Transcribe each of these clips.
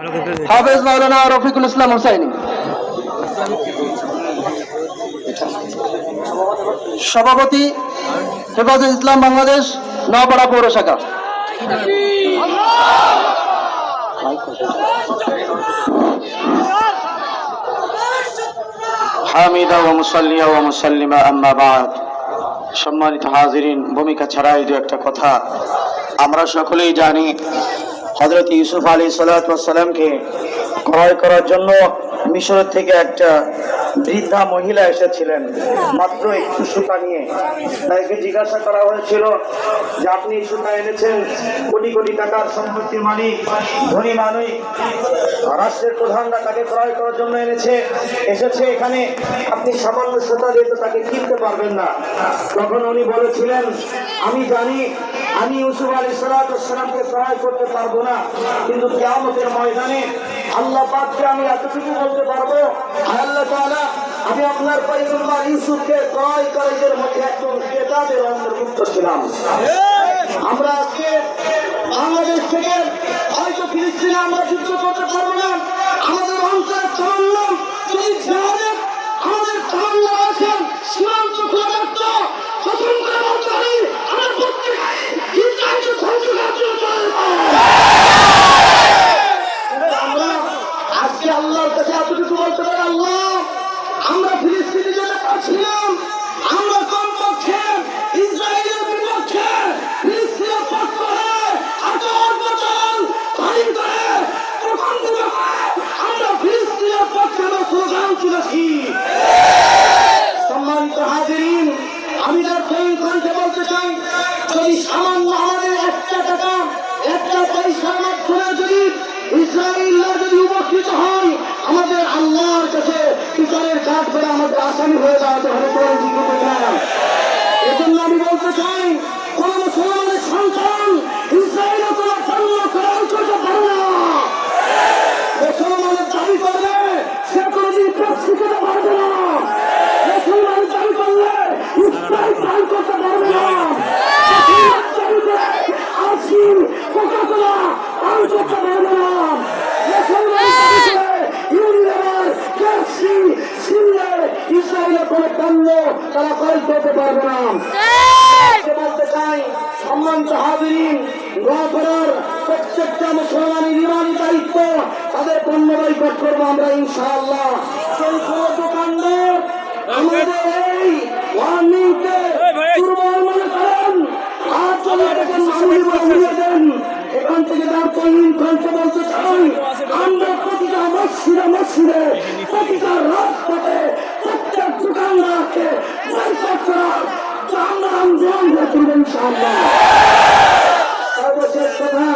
হাফেজ মাওলানা রফিকুল ইসলাম হুসাইনি। সভাপতি হেফাজত ইসলাম বাংলাদেশ নওপাড়া পৌর শাখা হামিদা ও মুসাল্লিয়া ও মুসাল্লিমা আম্মা বাদ। সম্মানিত হাজিরিন ভূমিকা ছাড়াই দু একটা কথা। আমরা সকলেই জানি হজরত ইউসুফ আলী সালাতামকে ক্রয় করার জন্য মিশরের থেকে একটা বৃদ্ধা মহিলা এসেছিলেন, মাত্র একটু সুতা নিয়ে। তাকে জিজ্ঞাসা করা হয়েছিল যে, আপনি সুতা এনেছেন? কোটি কোটি টাকার সম্পত্তির মালিক, ধনী মালিক রাষ্ট্রের প্রধানরা তাকে ক্রয় করার জন্য এনেছে, এসেছে এখানে। আপনি সামান্য সুতা দিয়ে তো তাকে কিনতে পারবেন না। তখন উনি বলেছিলেন, আমি জানি, আমি ইউসুফ আলী সালাতামকে ক্রয় করতে পারব না, কিন্তু কেয়ামতের ময়দানে আল্লাহ পাককে আমি এতটুকু বলতে পারব আল্লাহ তাআলা আমি আপনার পয়গম্বর ইউসুফকে কলেজের মধ্যে একজন ক্রেতাদের অন্তর্ভুক্ত ছিলাম। আমরা আজকে বাংলাদেশ থেকে হয়তো ফিলিস্তিনে আমরা যুদ্ধ আমি তার বলতে চাই, যদি সামান্য আমাদের একটা টাকা, একটা পয়সার মাধ্যমে যদি যদি উপকৃত হয়, আমাদের আল্লাহর কাছে বিচারের কাঠ করে আমাদের আসামি হয়ে যাওয়াতে হবে কোন জিজ্ঞেস করি না এজন্য আমি বলতে চাই কোন মুসলমানের সন্তান ইসরায়েলের কোনো জন্ম করার করতে পারে না মুসলমানের দাবি করলে সে কোনোদিন পেট শিখাতে পারবে না মুসলমান দাবি করলে ইসরায়েল দান করতে পারবে না মুসলমান দাবি করে আজকে কোকা কোলা পান করতে পারবে না মুসলমান দাবি করে ইউনিয়নের কেসি সিলে পণ্য তারা ক্রয় করতে পারবে না। আজকে বলতে চাই সম্মানিত হাজিরিন দোয়া করার প্রত্যেকটা মুসলমানের ইমানি দায়িত্ব তাদের পণ্য বৈকট করব আমরা ইনশাআল্লাহ। সেই কোনো দোকানদার আমাদের এই ওয়ার্নিংকে দুর্বল মনে করেন। আর যদি এটাকে মামুলি দেন। এখান থেকে তার তৈরি কণ্ঠে বলতে চাই আমরা প্রতিটা মসজিদে মসজিদে প্রতিটা রাস্তাতে প্রত্যেক দোকানদারকে বৈকট করার আমরা আন্দোলন করে ইনশাআল্লাহ। সর্বশেষ কথা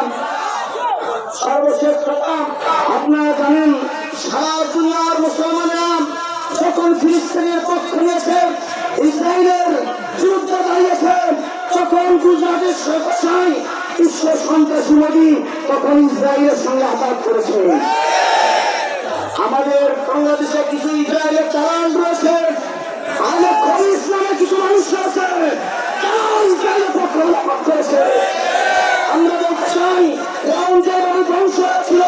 সর্বশেষ কথা, আপনারা জানেন, সারা দুনিয়ার মুসলমানেরা যখন ফিলিস্তিনের পক্ষ নিয়েছে ইসরায়েলের বিরুদ্ধে দাঁড়িয়েছে তখন গুজরাটের সরকার বিশ্ব সন্ত্রাসী মোদী তখন ইসরায়েলের সঙ্গে আঘাত করেছে। আমাদের বাংলাদেশে কিছু ইসরায়েলের চালান রয়েছে। কবি ইসলামের কিছু মানুষ আছে তারা ইসরায়েলের পক্ষ লাভ করেছে আমরা বলতে চাই রাউন ধ্বংস হয়েছিল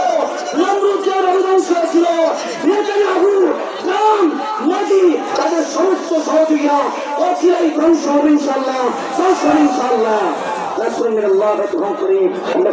নমরুদ যেভাবে ধ্বংস হয়েছিল নেতানিয়াহু, রাম মোদি তাদের সমস্ত সহযোগীরা অচিরেই ধ্বংস হবে ইনশাল্লাহ ধ্বংস হবে ইনশাল্লাহ রাসূলুল্লাহ গ্রহণ করি আমরা